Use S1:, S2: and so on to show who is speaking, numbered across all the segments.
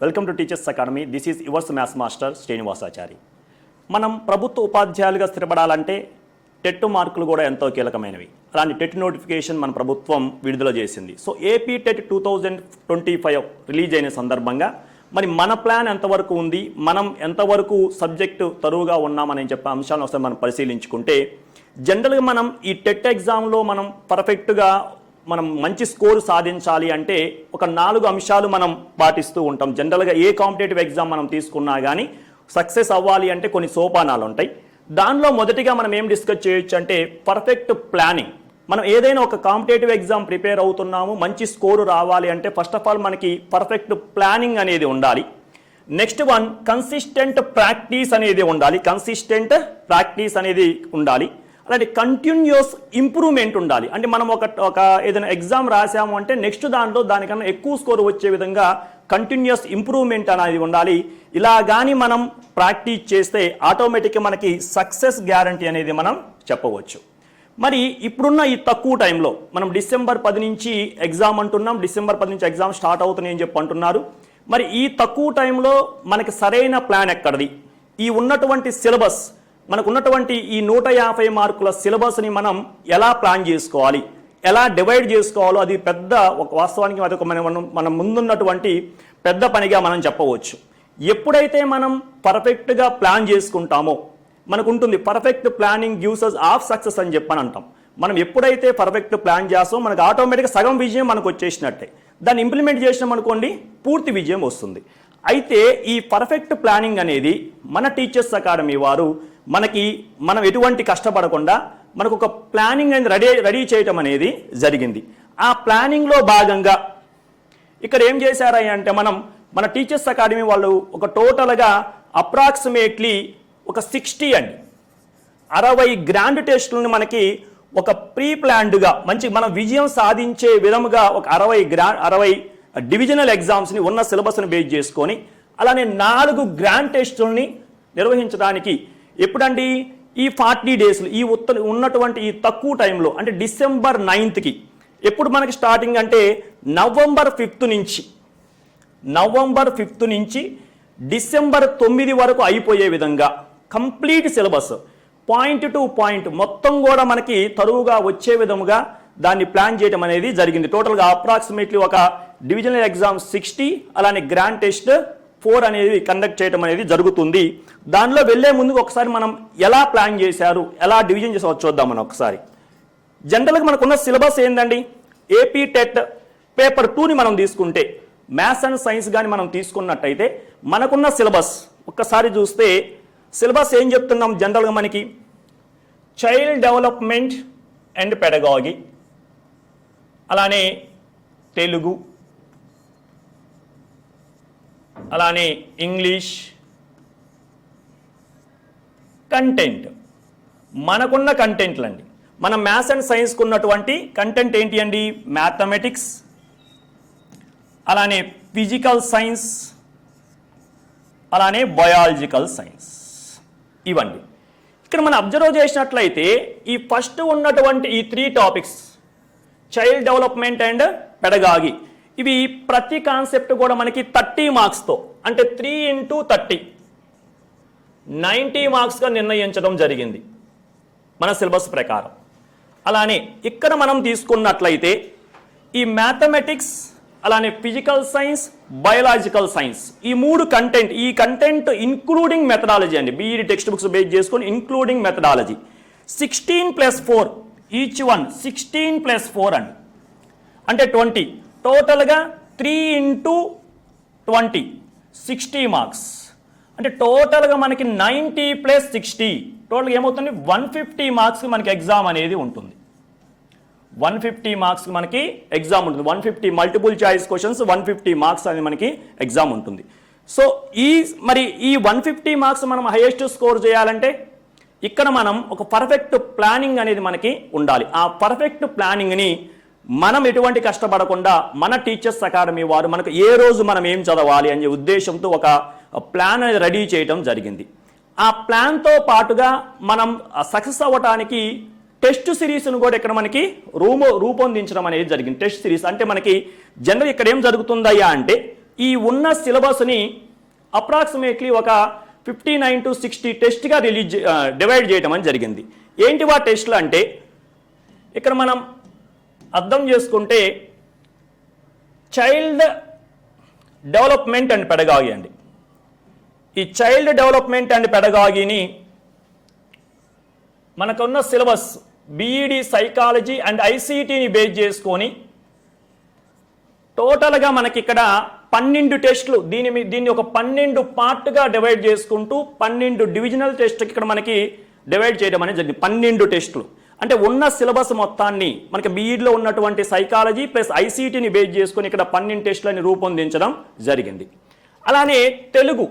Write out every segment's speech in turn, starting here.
S1: Welcome to teachers academy this is yours maths master Srinivasachari మనం ప్రభుత్వ ఉపాధ్యాయులుగా స్థిరపడాలంటే TET మార్కులు కూడా ఎంతో కీలకమైనవి. అలాంటి టెట్ నోటిఫికేషన్ మన ప్రభుత్వం విడుదల చేసింది. So AP TET two thousand twenty five release అయిన సందర్భంగా మరి మన ప్లాన్ ఎంతవరకు ఉంది? మనం ఎంతవరకు సబ్జెక్టు తరువుగా ఉన్నామని చెప్పే అంశాలను ఒకసారి మనం పరిశీలించుకుంటే జనరల్గా మనం ఈ టెట్ ఎగ్జామ్లో మనం పర్ఫెక్ట్గా మనం మంచి స్కోరు సాధించాలి అంటే ఒక నాలుగు అంశాలు మనం పాటిస్తూ ఉంటాం. జనరల్గా ఏ కాంపిటేటివ్ ఎగ్జామ్ మనం తీసుకున్నా కానీ సక్సెస్ అవ్వాలి అంటే కొన్ని సోపానాలు ఉంటాయి. దానిలో మొదటిగా మనం ఏం డిస్కస్ చేయొచ్చు అంటే పర్ఫెక్ట్ ప్లానింగ్. మనం ఏదైనా ఒక కాంపిటేటివ్ ఎగ్జామ్ ప్రిపేర్ అవుతున్నాము మంచి స్కోరు రావాలి అంటే ఫస్ట్ ఆఫ్ ఆల్ మనకి పర్ఫెక్ట్ ప్లానింగ్ అనేది ఉండాలి. నెక్స్ట్ వన్ కన్సిస్టెంట్ ప్రాక్టీస్ అనేది ఉండాలి. కన్సిస్టెంట్ ప్రాక్టీస్ అనేది ఉండాలి. అలాంటి కంటిన్యూస్ ఇంప్రూవ్మెంట్ ఉండాలి. అంటే మనం ఒక ఒక ఏదైనా ఎగ్జామ్ రాసాము అంటే నెక్స్ట్ దాంట్లో దానికన్నా ఎక్కువ స్కోర్ వచ్చే విధంగా కంటిన్యూస్ ఇంప్రూవ్మెంట్ అనేది ఉండాలి. ఇలా కానీ మనం ప్రాక్టీస్ చేస్తే ఆటోమేటిక్గా మనకి సక్సెస్ గ్యారంటీ అనేది మనం చెప్పవచ్చు. మరి ఇప్పుడున్న ఈ తక్కువ టైంలో మనం డిసెంబర్ పది నుంచి ఎగ్జామ్ అంటున్నాం. డిసెంబర్ పది నుంచి ఎగ్జామ్ స్టార్ట్ అవుతున్నాయి అని చెప్పి అంటున్నారు. మరి ఈ తక్కువ టైంలో మనకి సరైన ప్లాన్ ఎక్కడిది? ఈ ఉన్నటువంటి సిలబస్ మనకున్నటువంటి ఈ నూట యాభై మార్కుల సిలబస్ని మనం ఎలా ప్లాన్ చేసుకోవాలి? ఎలా డివైడ్ చేసుకోవాలో అది పెద్ద ఒక వాస్తవానికి అది ఒక మన మనం ముందున్నటువంటి పెద్ద పనిగా మనం చెప్పవచ్చు. ఎప్పుడైతే మనం పర్ఫెక్ట్గా ప్లాన్ చేసుకుంటామో మనకు ఉంటుంది perfect planning gives us of success అని చెప్పని అంటాం. మనం ఎప్పుడైతే పర్ఫెక్ట్ ప్లాన్ చేస్తామో మనకు ఆటోమేటిక్గా సగం విజయం మనకు వచ్చేసినట్టే దాన్ని ఇంప్లిమెంట్ చేసినాం అనుకోండి పూర్తి విజయం వస్తుంది. అయితే ఈ పర్ఫెక్ట్ ప్లానింగ్ అనేది మన టీచర్స్ అకాడమీ వారు మనకి మనం ఎటువంటి కష్టపడకుండా మనకు ఒక ప్లానింగ్ అనేది రెడీ రెడీ చేయటం అనేది జరిగింది. ఆ ప్లానింగ్లో భాగంగా ఇక్కడ ఏం చేశారా అంటే మనం మన టీచర్స్ అకాడమీ వాళ్ళు ఒక టోటల్గా అప్రాక్సిమేట్లీ ఒక సిక్స్టీ అండి. అరవై గ్రాండ్ టెస్టులను మనకి ఒక ప్రీ ప్లాన్డ్గా మంచి మనం విజయం సాధించే విధముగా ఒక అరవై గ్రా అరవై డివిజనల్ ఎగ్జామ్స్ని ఉన్న సిలబస్ని బేస్ చేసుకొని అలానే నాలుగు గ్రాండ్ టెస్టుల్ని నిర్వహించడానికి ఎప్పుడండి? ఈ ఫార్టీ డేస్లు ఈ ఉత్త ఉన్నటువంటి ఈ తక్కువ టైంలో అంటే డిసెంబర్ నైన్త్కి. ఎప్పుడు మనకి స్టార్టింగ్ అంటే నవంబర్ ఫిఫ్త్ నుంచి. నవంబర్ ఫిఫ్త్ నుంచి డిసెంబర్ తొమ్మిది వరకు అయిపోయే విధంగా complete syllabus. Point to point మొత్తం కూడా మనకి తరువుగా వచ్చే విధముగా దాన్ని ప్లాన్ చేయడం అనేది జరిగింది. టోటల్గా అప్రాక్సిమేట్లీ ఒక డివిజనల్ ఎగ్జామ్ సిక్స్టీ అలానే గ్రాండ్ టెస్ట్ ఫోర్ అనేది కండక్ట్ చేయడం అనేది జరుగుతుంది. దానిలో వెళ్ళే ముందు ఒకసారి మనం ఎలా ప్లాన్ చేశారు ఎలా డివిజన్ చేసారో చూద్దాం మనం ఒకసారి. జనరల్గా మనకున్న సిలబస్ ఏంటండి ఏపీ టెట్ పేపర్ టూని మనం తీసుకుంటే మ్యాథ్స్ అండ్ సైన్స్ కానీ మనం తీసుకున్నట్టయితే మనకున్న సిలబస్ ఒక్కసారి చూస్తే సిలబస్ ఏం చెప్తున్నాం జనరల్గా మనకి? చైల్డ్ డెవలప్మెంట్ అండ్ పెడగాగి అలానే తెలుగు అలానే ఇంగ్లీష్. కంటెంట్ మనకున్న కంటెంట్లు అండి మన మ్యాథ్స్ అండ్ సైన్స్కు ఉన్నటువంటి కంటెంట్ ఏంటి అండి మ్యాథమెటిక్స్ అలానే ఫిజికల్ సైన్స్ అలానే బయాలజికల్ సైన్స్ ఇవండి. ఇక్కడ మనం అబ్జర్వ్ చేసినట్లయితే ఈ ఫస్ట్ ఉన్నటువంటి ఈ three topics child development and pedagogy ఇవి ప్రతి కాన్సెప్ట్ కూడా మనకి థర్టీ మార్క్స్తో అంటే త్రీ ఇంటూ థర్టీ. నైంటీ మార్క్స్గా నిర్ణయించడం జరిగింది మన సిలబస్ ప్రకారం. అలానే ఇక్కడ మనం తీసుకున్నట్లయితే ఈ మ్యాథమెటిక్స్ అలానే ఫిజికల్ సైన్స్ బయలాజికల్ సైన్స్ ఈ మూడు కంటెంట్ ఈ కంటెంట్ ఇన్క్లూడింగ్ మెథడాలజీ అండి. బీఈడి టెక్స్ట్ బుక్స్ బేస్ చేసుకొని including methodology. Sixteen plus four each one sixteen plus four అండి. అంటే ట్వంటీ. టోటల్గా three into twenty sixty marks. అంటే టోటల్గా మనకి నైంటీ ప్లస్ సిక్స్టీ టోటల్గా ఏమవుతుంది? వన్ ఫిఫ్టీ మార్క్స్కి మనకి ఎగ్జామ్ అనేది ఉంటుంది. వన్ ఫిఫ్టీ మార్క్స్ మనకి ఎగ్జామ్ ఉంటుంది. One fifty multiple choice questions one fifty marks అనేది మనకి ఎగ్జామ్ ఉంటుంది. సో ఈ మరి ఈ వన్ ఫిఫ్టీ మార్క్స్ మనం హైయెస్ట్ స్కోర్ చేయాలంటే ఇక్కడ మనం ఒక పర్ఫెక్ట్ ప్లానింగ్ అనేది మనకి ఉండాలి. ఆ పర్ఫెక్ట్ ప్లానింగ్ని మనం ఎటువంటి కష్టపడకుండా మన టీచర్స్ అకాడమీ వారు మనకు ఏ రోజు మనం ఏం చదవాలి అనే ఉద్దేశంతో ఒక ప్లాన్ రెడీ చేయడం జరిగింది. ఆ ప్లాన్తో పాటుగా మనం సక్సెస్ అవ్వటానికి టెస్ట్ సిరీస్ను కూడా ఇక్కడ మనకి రూము రూపొందించడం అనేది జరిగింది. టెస్ట్ సిరీస్ అంటే మనకి జనరల్ ఇక్కడ ఏం జరుగుతుందయ్యా అంటే ఈ ఉన్న సిలబస్ని అప్రాక్సిమేట్లీ ఒక ఫిఫ్టీ నైన్ టు సిక్స్టీ టెస్ట్గా రిలీజ్ డివైడ్ చేయడం అని జరిగింది. ఏంటి వా టెస్ట్లు అంటే ఇక్కడ మనం అర్థం చేసుకుంటే చైల్డ్ డెవలప్మెంట్ అండ్ పెడగాగి అండి. ఈ చైల్డ్ డెవలప్మెంట్ అండ్ పెడగాగిని మనకున్న సిలబస్ బీఈడి సైకాలజీ అండ్ ఐసీటీని బేస్ చేసుకొని టోటల్గా మనకి ఇక్కడ పన్నెండు టెస్టులు దీని దీన్ని ఒక పన్నెండు పార్ట్గా డివైడ్ చేసుకుంటూ పన్నెండు డివిజనల్ టెస్ట్ ఇక్కడ మనకి డివైడ్ చేయడం అనేది జరిగింది. పన్నెండు టెస్టులు అంటే ఉన్న సిలబస్ మొత్తాన్ని మనకి బీఈడ్లో ఉన్నటువంటి సైకాలజీ ప్లస్ ఐసీటీని బేస్ చేసుకొని ఇక్కడ పన్నెండు టెస్టులని రూపొందించడం జరిగింది. అలానే తెలుగు.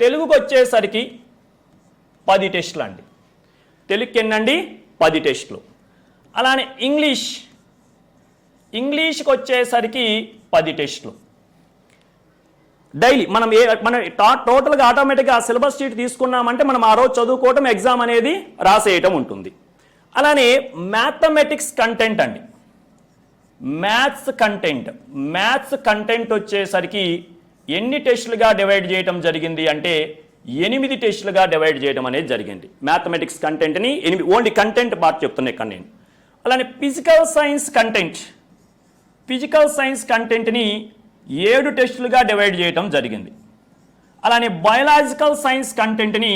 S1: తెలుగుకు వచ్చేసరికి పది టెస్టులు అండి తెలుగుకి ఎన్నండి పది టెస్టులు. అలానే ఇంగ్లీష్. ఇంగ్లీష్కి వచ్చేసరికి పది టెస్టులు. డైలీ మనం ఏ మనం టోటల్గా ఆటోమేటిక్గా ఆ సిలబస్ షీట్ తీసుకున్నామంటే మనం ఆ రోజు చదువుకోవటం ఎగ్జామ్ అనేది రాసేయటం ఉంటుంది. అలానే మ్యాథమెటిక్స్ కంటెంట్ అండి. మ్యాథ్స్ కంటెంట్ మ్యాథ్స్ కంటెంట్ వచ్చేసరికి ఎన్ని టెస్టులుగా డివైడ్ చేయటం జరిగింది అంటే ఎనిమిది టెస్టులుగా డివైడ్ చేయడం అనేది జరిగింది. మ్యాథమెటిక్స్ కంటెంట్ని ఎనిమిది ఓన్లీ కంటెంట్ పార్ట్ చెప్తున్నాయి ఇక్కడ నేను. అలానే physical science content physical science కంటెంట్ని ఏడు టెస్టులుగా డివైడ్ చేయటం జరిగింది. అలానే బయలాజికల్ సైన్స్ కంటెంట్ని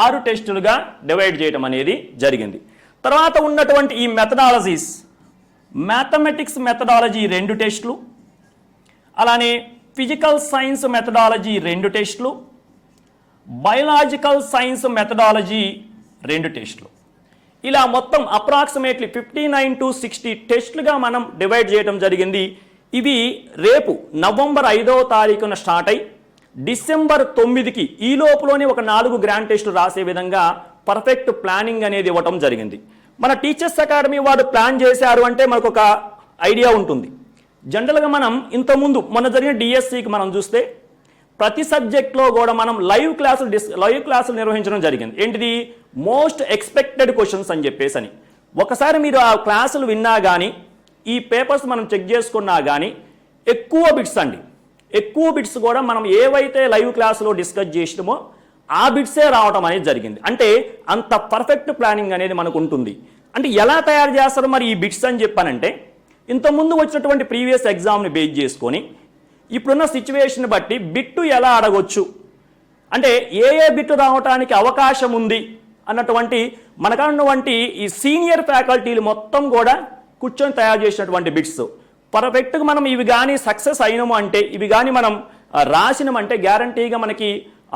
S1: ఆరు టెస్టులుగా డివైడ్ చేయడం అనేది జరిగింది. తర్వాత ఉన్నటువంటి ఈ మెథడాలజీస్ మ్యాథమెటిక్స్ మెథడాలజీ రెండు టెస్టులు అలానే ఫిజికల్ సైన్స్ మెథడాలజీ రెండు టెస్టులు బయలాజికల్ సైన్స్ మెథడాలజీ రెండు టెస్టులు. ఇలా మొత్తం approximately fifty nine to sixty టెస్టులుగా మనం డివైడ్ చేయడం జరిగింది ఇది రేపు నవంబర్ ఐదవ తారీఖున స్టార్ట్ అయి డిసెంబర్ తొమ్మిదికి ఈ లోపులోనే ఒక నాలుగు గ్రాండ్ టెస్టులు రాసే విధంగా పర్ఫెక్ట్ ప్లానింగ్ అనేది ఇవ్వటం జరిగింది. మన టీచర్స్ అకాడమీ వారు ప్లాన్ చేశారు అంటే మనకు ఒక ఐడియా ఉంటుంది. జనరల్గా మనం ఇంతకుముందు మొన్న జరిగిన డిఎస్సికి మనం చూస్తే ప్రతి సబ్జెక్ట్లో కూడా మనం లైవ్ క్లాసులు డిస్ లైవ్ క్లాసులు నిర్వహించడం జరిగింది. ఏంటిది? మోస్ట్ ఎక్స్పెక్టెడ్ క్వశ్చన్స్ అని చెప్పేసి అని ఒకసారి మీరు ఆ క్లాసులు విన్నా కానీ ఈ పేపర్స్ మనం చెక్ చేసుకున్నా కానీ ఎక్కువ బిట్స్ అండి. ఎక్కువ బిట్స్ కూడా మనం ఏవైతే లైవ్ క్లాసులో డిస్కస్ చేసినామో ఆ బిట్సే రావటం అనేది జరిగింది. అంటే అంత పర్ఫెక్ట్ ప్లానింగ్ అనేది మనకు ఉంటుంది అంటే ఎలా తయారు చేస్తారు మరి ఈ బిట్స్ అని చెప్పానంటే ఇంతకుముందు వచ్చినటువంటి ప్రీవియస్ ఎగ్జామ్ని బేస్ చేసుకొని ఇప్పుడున్న సిచ్యువేషన్ బట్టి బిట్టు ఎలా అడగొచ్చు? అంటే ఏ ఏ బిట్టు రావటానికి అవకాశం ఉంది? అన్నటువంటి మనకున్నటువంటి ఈ సీనియర్ ఫ్యాకల్టీలు మొత్తం కూడా కూర్చొని తయారు చేసినటువంటి బిట్స్. పర్ఫెక్ట్గా మనం ఇవి కానీ సక్సెస్ అయినాము అంటే ఇవి కానీ మనం రాసినామంటే గ్యారంటీగా మనకి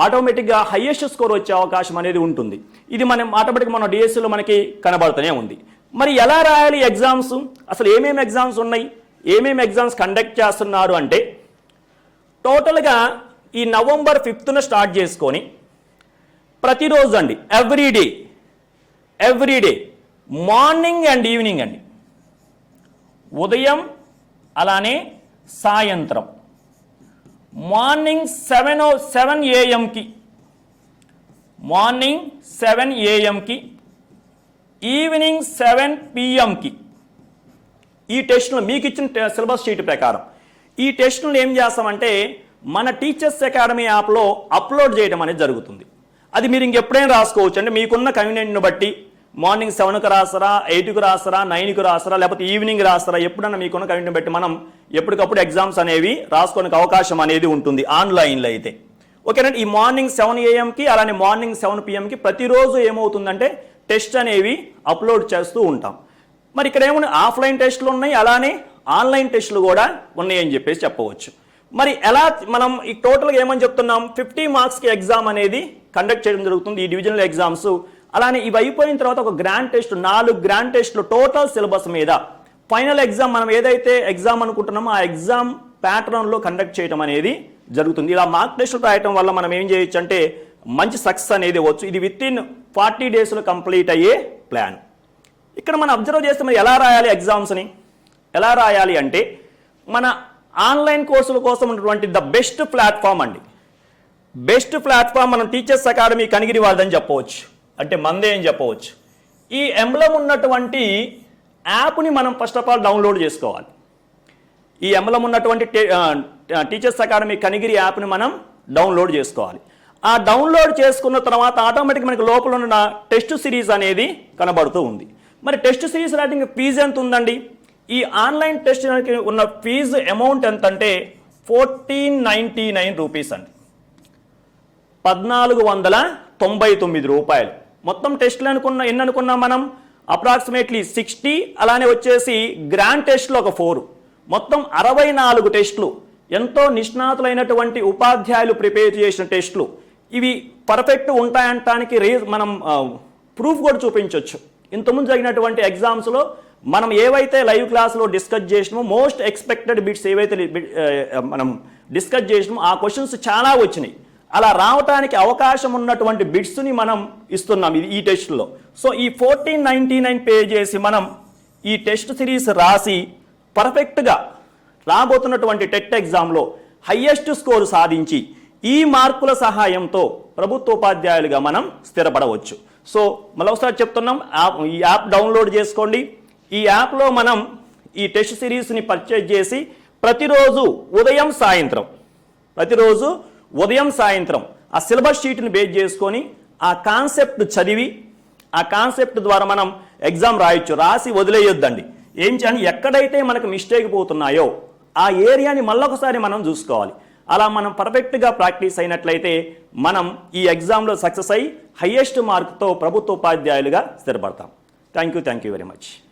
S1: ఆటోమేటిక్గా హయ్యెస్ట్ స్కోర్ వచ్చే అవకాశం అనేది ఉంటుంది. ఇది మనం ఆటోమేటిక్గా మన డిఎస్సిలో మనకి కనబడుతూనే ఉంది. మరి ఎలా రాయాలి ఎగ్జామ్స్? అసలు ఏమేమి ఎగ్జామ్స్ ఉన్నాయి? ఏమేమి ఎగ్జామ్స్ కండక్ట్ చేస్తున్నారు అంటే టోటల్గా ఈ నవంబర్ ఫిఫ్త్న స్టార్ట్ చేసుకొని ప్రతిరోజు అండి everyday everyday morning and evening అండి. ఉదయం అలానే సాయంత్రం. మార్నింగ్ సెవెన్ ఓ సెవెన్ ఏఎంకి మార్నింగ్ సెవెన్ ఏఎంకి ఈవినింగ్ సెవెన్ పిఎంకి ఈ టెస్టులు మీకు ఇచ్చిన సిలబస్ షీట్ ప్రకారం. ఈ టెస్టులను ఏం చేస్తామంటే మన టీచర్స్ అకాడమీ యాప్లో అప్లోడ్ చేయడం అనేది జరుగుతుంది. అది మీరు ఇంకెప్పుడైనా రాసుకోవచ్చు అంటే మీకున్న కన్వీనియంట్ని బట్టి మార్నింగ్ సెవెన్కి రాస్తారా ఎయిట్కి రాస్తారా నైన్కి రాస్తారా లేకపోతే ఈవినింగ్ రాస్తారా? ఎప్పుడన్నా మీకున్న కన్వీనియంట్ బట్టి మనం ఎప్పటికప్పుడు ఎగ్జామ్స్ అనేవి రాసుకోనికి అవకాశం అనేది ఉంటుంది ఆన్లైన్లో అయితే. ఓకేనండి ఈ మార్నింగ్ సెవెన్ ఏఎంకి అలానే మార్నింగ్ సెవెన్ పిఎంకి ప్రతిరోజు ఏమవుతుందంటే టెస్ట్ అనేవి అప్లోడ్ చేస్తూ ఉంటాం. మరి ఇక్కడ ఏమన్నా ఆఫ్లైన్ టెస్టులు ఉన్నాయి అలానే ఆన్లైన్ టెస్టులు కూడా ఉన్నాయని చెప్పేసి చెప్పవచ్చు. మరి ఎలా మనం ఈ టోటల్గా ఏమని చెప్తున్నాం? ఫిఫ్టీ మార్క్స్కి ఎగ్జామ్ అనేది కండక్ట్ చేయడం జరుగుతుంది. ఈ డివిజనల్ ఎగ్జామ్స్ అలానే ఇవి అయిపోయిన తర్వాత ఒక గ్రాండ్ టెస్ట్ నాలుగు గ్రాండ్ టెస్ట్లు టోటల్ సిలబస్ మీద. ఫైనల్ ఎగ్జామ్ మనం ఏదైతే ఎగ్జామ్ అనుకుంటున్నామో ఆ ఎగ్జామ్ ప్యాటర్న్లో కండక్ట్ చేయడం అనేది జరుగుతుంది. ఇలా మార్క్ టెస్టులు రాయటం వల్ల మనం ఏం చేయొచ్చు అంటే మంచి సక్సెస్ అనేది ఇవ్వచ్చు ఇది విత్ ఇన్ ఫార్టీ డేస్లో కంప్లీట్ అయ్యే ప్లాన్ ఇక్కడ మనం అబ్జర్వ్ చేస్తే మనం ఎలా రాయాలి ఎగ్జామ్స్ని ఎలా రాయాలి అంటే మన ఆన్లైన్ కోర్సుల కోసం ఉన్నటువంటి ద బెస్ట్ ప్లాట్ఫామ్ అండి. బెస్ట్ ప్లాట్ఫామ్ మనం టీచర్స్ అకాడమీ కనిగిరి వాళ్ళదని చెప్పవచ్చు. అంటే మందే అని చెప్పవచ్చు. ఈ ఎంబ్లం ఉన్నటువంటి యాప్ని మనం ఫస్ట్ ఆఫ్ ఆల్ డౌన్లోడ్ చేసుకోవాలి. ఈ ఎంబ్లం ఉన్నటువంటి టీచర్స్ అకాడమీ కనిగిరి యాప్ని మనం డౌన్లోడ్ చేసుకోవాలి. ఆ డౌన్లోడ్ చేసుకున్న తర్వాత ఆటోమేటిక్ మనకి లోపల ఉన్న టెస్ట్ సిరీస్ అనేది కనబడుతూ ఉంది. మరి టెస్ట్ సిరీస్ రాయడానికి ఫీజు ఎంత ఉందండి? ఈ ఆన్లైన్ టెస్ట్ ఉన్న ఫీజు అమౌంట్ ఎంత అంటే ఫోర్టీన్ నైంటీ నైన్ రూపీస్ అండి. పద్నాలుగు వందల తొంభై తొమ్మిది రూపాయలు. మొత్తం టెస్టులు అనుకున్న ఎన్ని అనుకున్నాం మనం? అప్రాక్సిమేట్లీ సిక్స్టీ అలానే వచ్చేసి గ్రాండ్ టెస్ట్లు ఒక ఫోర్ మొత్తం అరవై నాలుగు టెస్టులు. ఎంతో నిష్ణాతులైనటువంటి ఉపాధ్యాయులు ప్రిపేర్ చేసిన టెస్టులు. ఇవి పర్ఫెక్ట్ ఉంటాయంటానికి రే మనం ప్రూఫ్ కూడా చూపించవచ్చు ఇంతకుముందు జరిగినటువంటి ఎగ్జామ్స్లో మనం ఏవైతే లైవ్ క్లాస్లో డిస్కస్ చేసినామో మోస్ట్ ఎక్స్పెక్టెడ్ బిట్స్ ఏవైతే మనం డిస్కస్ చేసినామో ఆ క్వశ్చన్స్ చాలా వచ్చినాయి. అలా రావటానికి అవకాశం ఉన్నటువంటి బిట్స్ని మనం ఇస్తున్నాం ఇది ఈ టెస్ట్లో. సో ఈ ఫోర్టీన్ నైంటీ నైన్ పే చేసి మనం ఈ టెస్ట్ సిరీస్ రాసి పర్ఫెక్ట్గా రాబోతున్నటువంటి టెట్ ఎగ్జామ్లో హయ్యెస్ట్ స్కోరు సాధించి ఈ మార్కుల సహాయంతో ప్రభుత్వోపాధ్యాయులుగా మనం స్థిరపడవచ్చు. సో మరొకసారి చెప్తున్నాం యాప్ ఈ యాప్ డౌన్లోడ్ చేసుకోండి. ఈ యాప్లో మనం ఈ టెస్ట్ సిరీస్ని పర్చేజ్ చేసి ప్రతిరోజు ఉదయం సాయంత్రం ప్రతిరోజు ఉదయం సాయంత్రం ఆ సిలబస్ షీట్ని బేస్ చేసుకొని ఆ కాన్సెప్ట్ చదివి ఆ కాన్సెప్ట్ ద్వారా మనం ఎగ్జామ్ రాయొచ్చు. రాసి వదిలేయొద్దండి. ఏం చేయాలి ఎక్కడైతే మనకు మిస్టేక్ పోతున్నాయో ఆ ఏరియాని మళ్ళొకసారి మనం చూసుకోవాలి. అలా మనం పర్ఫెక్ట్గా ప్రాక్టీస్ అయినట్లయితే మనం ఈ ఎగ్జామ్లో సక్సెస్ అయ్యి హయ్యెస్ట్ మార్క్తో ప్రభుత్వ ఉపాధ్యాయులుగా స్థిరపడతాం. Thank you thank you very much